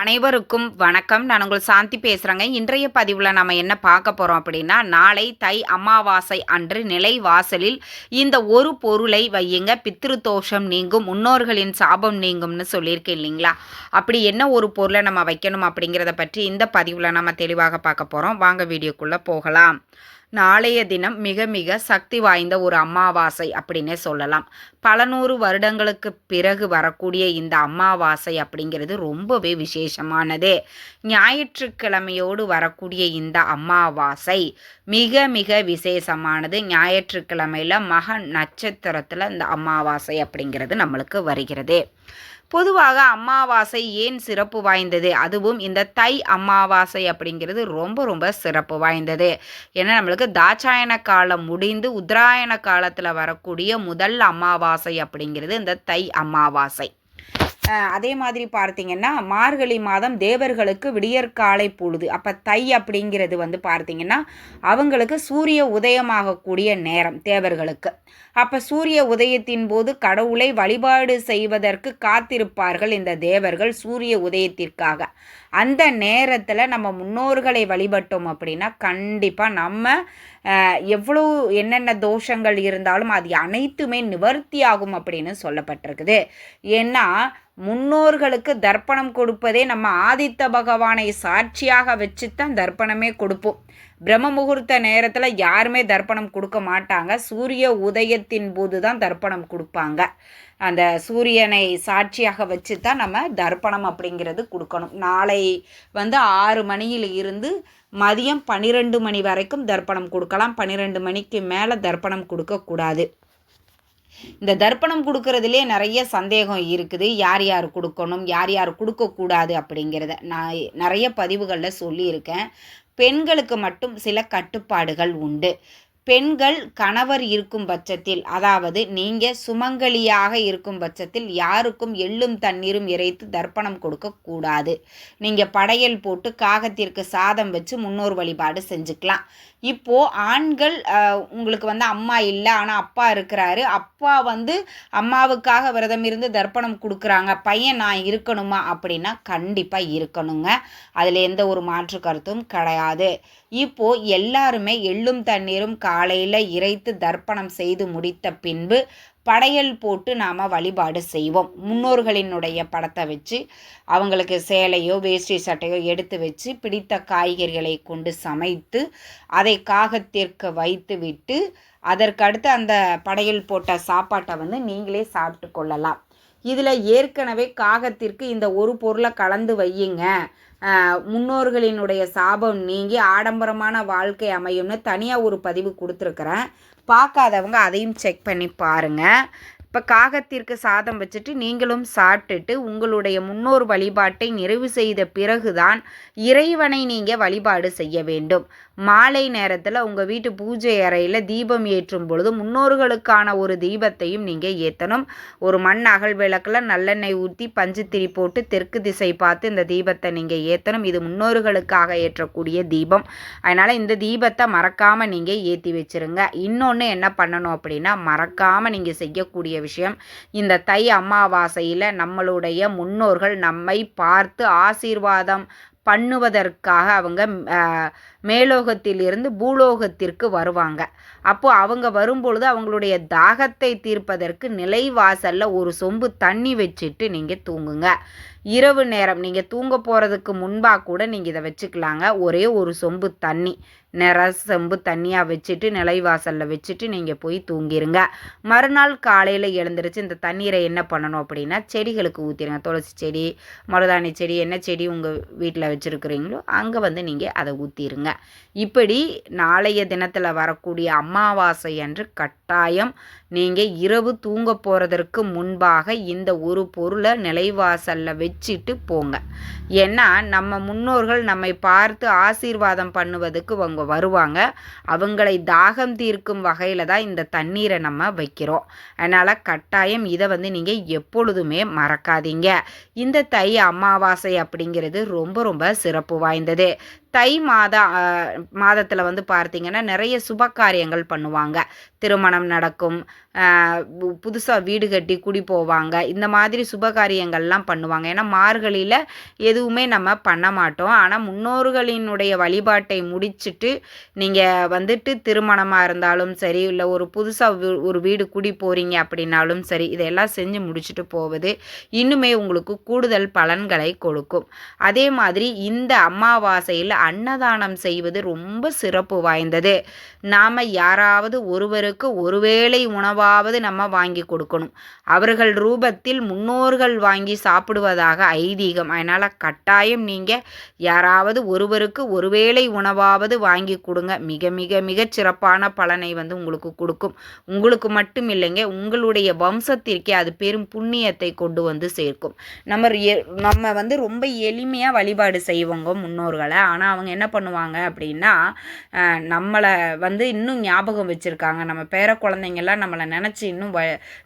அனைவருக்கும் வணக்கம். நான் உங்கள் சாந்தி பேசுகிறேங்க இன்றைய பதிவில் நம்ம என்ன பார்க்க போகிறோம் அப்படின்னா நாளை தை அமாவாசை அன்று நிலை வாசலில் இந்த ஒரு பொருளை வையுங்க. பித்ருதோஷம் நீங்கும் முன்னோர்களின் சாபம் நீங்கும்னு சொல்லியிருக்கேன் இல்லைங்களா? அப்படி என்ன ஒரு பொருளை நம்ம வைக்கணும் அப்படிங்கிறத பற்றி இந்த பதிவில் நம்ம தெளிவாக பார்க்க போகிறோம் வாங்க வீடியோக்குள்ளே போகலாம். நாளைய தினம் மிக மிக சக்தி வாய்ந்த ஒரு அமாவாசை அப்படின்னே சொல்லலாம். பல நூறு வருடங்களுக்கு பிறகு வரக்கூடிய இந்த அமாவாசை அப்படிங்கிறது ரொம்பவே விசேஷமானது. ஞாயிற்றுக்கிழமையோடு வரக்கூடிய இந்த அமாவாசை மிக மிக விசேஷமானது. ஞாயிற்றுக்கிழமையில் மக நட்சத்திரத்தில் இந்த அமாவாசை அப்படிங்கிறது நம்மளுக்கு வருகிறது. பொதுவாக அமாவாசை ஏன் சிறப்பு வாய்ந்தது? அதுவும் இந்த தை அமாவாசை அப்படிங்கிறது ரொம்ப ரொம்ப சிறப்பு வாய்ந்தது. ஏன்னா நம்மளுக்கு தாட்சாயன காலம் முடிந்து உத்தராயண காலத்தில் வரக்கூடிய முதல் அமாவாசை அப்படிங்கிறது இந்த தை அமாவாசை. அதே மாதிரி பார்த்தீங்கன்னா மார்கழி மாதம் தேவர்களுக்கு விடியற்காலை பொழுது அப்போ தை அப்படிங்கிறது வந்து பார்த்தீங்கன்னா அவங்களுக்கு சூரிய உதயமாகக்கூடிய நேரம் தேவர்களுக்கு. அப்போ சூரிய உதயத்தின் போது கடவுளை வழிபாடு செய்வதற்கு காத்திருப்பார்கள் இந்த தேவர்கள் சூரிய உதயத்திற்காக. அந்த நேரத்தில் நம்ம முன்னோர்களை வழிபட்டோம் அப்படின்னா கண்டிப்பாக நம்ம எவ்வளோ என்னென்ன தோஷங்கள் இருந்தாலும் அது அனைத்துமே நிவர்த்தியாகும் அப்படின்னு சொல்லப்பட்டிருக்குது. ஏன்னா முன்னோர்களுக்கு தர்ப்பணம் கொடுப்பதே நம்ம ஆதித்த பகவானை சாட்சியாக வச்சு தான் தர்ப்பணமே கொடுப்போம். பிரம்ம முகூர்த்த நேரத்தில் யாருமே தர்ப்பணம் கொடுக்க மாட்டாங்க. சூரிய உதயத்தின் போது தான் தர்ப்பணம் கொடுப்பாங்க. அந்த சூரியனை சாட்சியாக வச்சு தான் நம்ம தர்ப்பணம் அப்படிங்கிறது கொடுக்கணும். நாளை வந்து ஆறு மணியில் இருந்து மதியம் பன்னிரெண்டு மணி வரைக்கும் தர்ப்பணம் கொடுக்கலாம். பன்னிரெண்டு மணிக்கு மேலே தர்ப்பணம் கொடுக்கக்கூடாது இந்த தர்ப்பணம் கொடுக்கறதுலே நிறைய சந்தேகம் இருக்குது. யார் யார் கொடுக்கணும்? யார் யார் கொடுக்கக்கூடாது அப்படிங்கிறத நான் நிறைய பதிவுகளில் சொல்லியிருக்கேன். பெண்களுக்கு மட்டும் சில கட்டுப்பாடுகள் உண்டு. பெண்கள் கணவர் இருக்கும் பட்சத்தில் அதாவது நீங்கள் சுமங்கலியாக இருக்கும் பட்சத்தில் யாருக்கும் எள்ளும் தண்ணீரும் இறைத்து தர்ப்பணம் கொடுக்கக்கூடாது நீங்கள் படையல் போட்டு காகத்திற்கு சாதம் வச்சு முன்னோர் வழிபாடு செஞ்சுக்கலாம். இப்போது ஆண்கள் உங்களுக்கு வந்து அம்மா இல்லை ஆனால் அப்பா இருக்கிறாரு. அப்பா வந்து அம்மாவுக்காக விரதம் இருந்து தர்ப்பணம் கொடுக்குறாங்க. பையன் நான் இருக்கணுமா அப்படின்னா கண்டிப்பாக இருக்கணுங்க. அதில் எந்த ஒரு மாற்று கருத்தும் கிடையாது. இப்போது எல்லாருமே எள்ளும் தண்ணீரும் காலையில் இறைத்து தர்ப்பணம் செய்து முடித்த பின்பு படையல் போட்டு நாம் வழிபாடு செய்வோம். முன்னோர்களினுடைய படத்தை வச்சு அவங்களுக்கு சேலையோ வேஷ்டி சட்டையோ எடுத்து வச்சு பிடித்த காய்கறிகளை கொண்டு சமைத்து அதை காகத்திற்கு வைத்து விட்டு அதற்கடுத்து அந்த படையல் போட்ட சாப்பாட்டை வந்து நீங்களே சாப்பிட்டு கொள்ளலாம். இதில் ஏற்கனவே காகத்திற்கு இந்த ஒரு பொருளை கலந்து வையுங்க. முன்னோர்களினுடைய சாபம் நீங்கி ஆடம்பரமான வாழ்க்கை அமையும்னு தனியாக ஒரு பதிவு கொடுத்துருக்குறேன். பார்க்காதவங்க அதையும் செக் பண்ணி பாருங்கள் இப்போ காகத்திற்கு சாதம் வச்சுட்டு நீங்களும் சாப்பிட்டுட்டு உங்களுடைய முன்னோர் வழிபாட்டை நிறைவு செய்த பிறகுதான் இறைவனை நீங்கள் வழிபாடு செய்ய வேண்டும். மாலை நேரத்தில் உங்கள் வீட்டு பூஜை அறையில் தீபம் ஏற்றும் பொழுது முன்னோர்களுக்கான ஒரு தீபத்தையும் நீங்கள் ஏற்றணும் ஒரு மண் அகல் விளக்கில் நல்லெண்ணெய் ஊற்றி பஞ்சுத்திரி போட்டு தெற்கு திசை பார்த்து இந்த தீபத்தை நீங்கள் ஏற்றணும் இது முன்னோர்களுக்காக ஏற்றக்கூடிய தீபம். அதனால் இந்த தீபத்தை மறக்காமல் நீங்கள் ஏற்றி வச்சிருங்க. இன்னொன்று என்ன பண்ணணும் அப்படின்னா மறக்காமல் நீங்கள் செய்யக்கூடிய விஷயம். இந்த தை அமாவாசையில் நம்மளுடைய முன்னோர்கள் நம்மை பார்த்து ஆசீர்வாதம் பண்ணுவதற்காக அவங்க மேலோகத்திலிருந்து பூலோகத்திற்கு வருவாங்க. அப்போ அவங்க வரும்பொழுது அவங்களுடைய தாகத்தை தீர்ப்பதற்கு நிலைவாசல்ல ஒரு சொம்பு தண்ணி வச்சுட்டு நீங்கள் தூங்குங்க. இரவு நேரம். நீங்கள் தூங்க போகிறதுக்கு முன்பாக கூட நீங்கள் இதை வச்சுக்கலாங்க. ஒரே ஒரு சொம்பு தண்ணி. நிற செம்பு தண்ணியாக வச்சுட்டு நிலைவாசலில் வச்சுட்டு நீங்கள் போய் தூங்கிடுங்க மறுநாள் காலையில் எழுந்திரிச்சு இந்த தண்ணீரை என்ன பண்ணணும் அப்படின்னா செடிகளுக்கு ஊற்றிடுங்க துளசி செடி மருதாணி செடி என்ன செடி உங்கள் வீட்டில் வச்சுருக்குறீங்களோ அங்கே வந்து நீங்கள் அதை ஊற்றிடுங்க இப்படி நாளைய தினத்தில் வரக்கூடிய அமாவாசை அன்று கட்டாயம் நீங்கள் இரவு தூங்க போகிறதற்கு முன்பாக இந்த ஒரு பொருளை நிலைவாசலில் வச்சுட்டு போங்க. ஏன்னா நம்ம முன்னோர்கள் நம்மை பார்த்து ஆசீர்வாதம் பண்ணுவதுக்கு அவங்க வருவாங்க. அவங்களை தாகம் தீர்க்கும் வகையில் தான் இந்த தண்ணீரை நம்ம வைக்கிறோம். அதனால் கட்டாயம் இதை வந்து நீங்கள் எப்பொழுதுமே மறக்காதீங்க. இந்த தை அமாவாசை அப்படிங்கிறது ரொம்ப ரொம்ப சிறப்பு வாய்ந்தது. தை மாத மாதத்தில் வந்து பார்த்தீங்கன்னா நிறைய சுப காரியங்கள் பண்ணுவாங்க. திருமணம் நடக்கும் புதுசாக வீடு கட்டி குடி போவாங்க. இந்த மாதிரி சுபகாரியங்கள்லாம் பண்ணுவாங்க. ஏன்னா மார்கழியில் எதுவுமே நம்ம பண்ண மாட்டோம். ஆனால் முன்னோர்களினுடைய வழிபாட்டை முடிச்சுட்டு நீங்கள் வந்துட்டு திருமணமாக இருந்தாலும் சரி இல்லை ஒரு புதுசாக ஒரு வீடு குடி போகிறீங்க அப்படின்னாலும் சரி இதெல்லாம் செஞ்சு முடிச்சுட்டு போவது இன்னுமே உங்களுக்கு கூடுதல் பலன்களை கொடுக்கும். அதே மாதிரி இந்த அமாவாசையில் அன்னதானம் செய்வது ரொம்ப சிறப்பு வாய்ந்தது. நாம் யாராவது ஒருவருக்கு ஒருவேளை உணவாவது நம்ம வாங்கி கொடுக்கணும். அவர்கள் ரூபத்தில் முன்னோர்கள் வாங்கி சாப்பிடுவதாக ஐதீகம். அதனால் கட்டாயம் நீங்கள் யாராவது ஒருவருக்கு ஒருவேளை உணவாவது வாங்கி கொடுங்க. மிக மிக மிக சிறப்பான பலனை வந்து உங்களுக்கு கொடுக்கும். உங்களுக்கு மட்டும் இல்லைங்க உங்களுடைய வம்சத்திற்கே அது பெரும் புண்ணியத்தை கொண்டு வந்து சேர்க்கும். நம்ம நம்ம வந்து ரொம்ப எளிமையாக வழிபாடு செய்வோங்க முன்னோர்களை. ஆனால் அவங்க என்ன பண்ணுவாங்க அப்படின்னா நம்மளை வந்து இன்னும் ஞாபகம் வச்சுருக்காங்க. நம்ம பேர குழந்தைங்கள்லாம் நம்மளை நினச்சி இன்னும் வ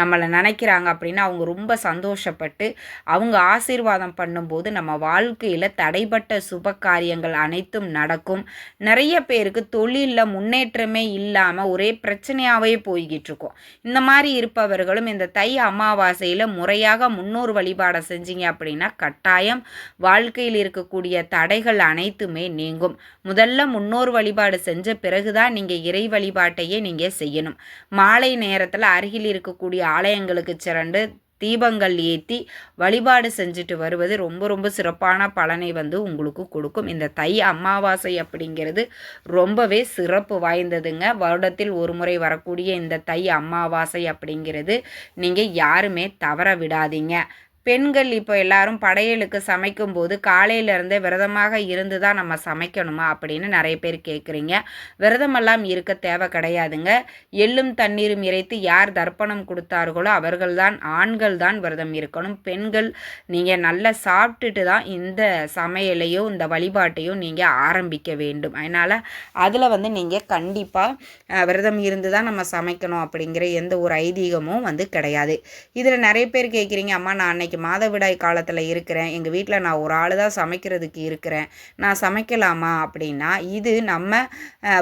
நம்மளை நினைக்கிறாங்க அப்படின்னா அவங்க ரொம்ப சந்தோஷப்பட்டு அவங்க ஆசீர்வாதம் பண்ணும்போது நம்ம வாழ்க்கையில் தடைப்பட்ட சுப காரியங்கள் அனைத்தும் நடக்கும். நிறைய பேருக்கு தொழிலில் முன்னேற்றமே இல்லாமல் ஒரே பிரச்சனையாகவே போய்கிட்டு இருக்கும். இந்த மாதிரி இருப்பவர்களும் இந்த தை அமாவாசையில் முறையாக முன்னோர் வழிபாடை செஞ்சீங்க அப்படின்னா கட்டாயம் வாழ்க்கையில் இருக்கக்கூடிய தடைகள் அனைத்துமே நீங்கும். முதல்ல முன்னோர் வழிபாடு செஞ்ச பிறகுதான் நீங்கள் இறை வழிபாட்டையே நீங்கள் செய்யணும். மாலை நேர நேரத்தில் அருகில் இருக்கக்கூடிய ஆலயங்களுக்கு சிறண்டு தீபங்கள் ஏற்றி வழிபாடு செஞ்சுட்டு வருவது ரொம்ப ரொம்ப சிறப்பான பலனை வந்து உங்களுக்கு கொடுக்கும். இந்த தை அமாவாசை அப்படிங்கிறது ரொம்பவே சிறப்பு வாய்ந்ததுங்க. வருடத்தில் ஒரு முறை வரக்கூடிய இந்த தை அமாவாசை அப்படிங்கிறது நீங்கள் யாருமே தவற விடாதீங்க. பெண்கள் இப்போ எல்லாரும் படையலுக்கு சமைக்கும்போது காலையிலேருந்தே விரதமாக இருந்து தான் நம்ம சமைக்கணுமா அப்படின்னு நிறைய பேர் கேட்குறீங்க விரதமெல்லாம் இருக்க தேவை கிடையாதுங்க. எள்ளும் தண்ணீரும் இறைத்து யார் தர்ப்பணம் கொடுத்தார்களோ அவர்கள்தான் ஆண்கள் தான் விரதம் இருக்கணும். பெண்கள் நீங்கள் நல்லா சாப்பிட்டுட்டு தான் இந்த சமையலையும் இந்த வழிபாட்டையும் நீங்கள் ஆரம்பிக்க வேண்டும். அதனால் அதில் வந்து நீங்கள் கண்டிப்பாக விரதம் இருந்து தான் நம்ம சமைக்கணும் அப்படிங்கிற எந்த ஒரு ஐதீகமும் வந்து கிடையாது. இதில் நிறைய பேர் கேட்குறீங்க அம்மா நான் அன்னைக்கு நாளைக்கு மாதவிடாய் காலத்தில் இருக்கிறேன். எங்கள் வீட்டில் நான் ஒரு ஆள் தான் சமைக்கிறதுக்கு இருக்கிறேன். நான் சமைக்கலாமா அப்படின்னா இது நம்ம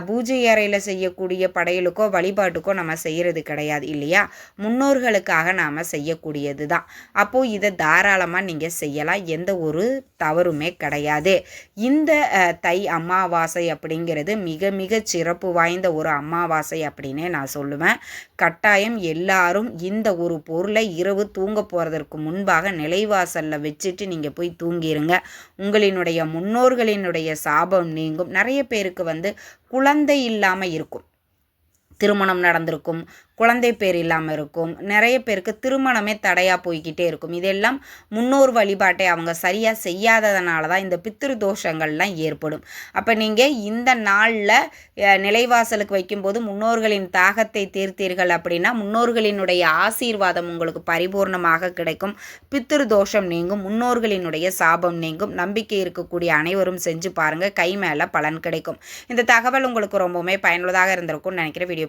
பூஜை அறையில் செய்யக்கூடிய படையலுக்கோ வழிபாட்டுக்கோ நம்ம செய்கிறது கிடையாது இல்லையா? முன்னோர்களுக்காக நாம் செய்யக்கூடியது தான். அப்போது இதை தாராளமாக நீங்கள் செய்யலாம். எந்த ஒரு தவறுமே கிடையாது. இந்த தை அமாவாசை அப்படிங்கிறது மிக மிக சிறப்பு வாய்ந்த ஒரு அமாவாசை அப்படின்னே நான் சொல்லுவேன். கட்டாயம் எல்லாரும் இந்த ஒரு பொருளை இரவு தூங்க போகிறதற்கு முன்பாக நிலைவாசலில் வச்சுட்டு நீங்கள் போய் தூங்கிடுங்க உங்களினுடைய முன்னோர்களினுடைய சாபம் நீங்கும். நிறைய பேருக்கு வந்து குழந்தை இல்லாமல் இருக்கும். திருமணம் நடந்திருக்கும் குழந்தை பேர் இல்லாமல் இருக்கும் நிறைய பேருக்கு திருமணமே தடையாக போய்கிட்டே இருக்கும். இதெல்லாம் முன்னோர் வழிபாட்டை அவங்க சரியாக செய்யாததுனால தான் இந்த பித்திரு தோஷங்கள்லாம் ஏற்படும். அப்போ நீங்கள் இந்த நாளில் நிலைவாசலுக்கு வைக்கும்போது முன்னோர்களின் தாகத்தை தீர்த்தீர்கள் அப்படின்னா முன்னோர்களினுடைய ஆசீர்வாதம் உங்களுக்கு பரிபூர்ணமாக கிடைக்கும். பித்திரு தோஷம் நீங்கும் முன்னோர்களினுடைய சாபம் நீங்கும். நம்பிக்கை இருக்கக்கூடிய அனைவரும் செஞ்சு பாருங்கள் கை மேலே பலன் கிடைக்கும். இந்த தகவல் உங்களுக்கு ரொம்பவுமே பயனுள்ளதாக இருந்திருக்கும்னு நினைக்கிற வீடியோ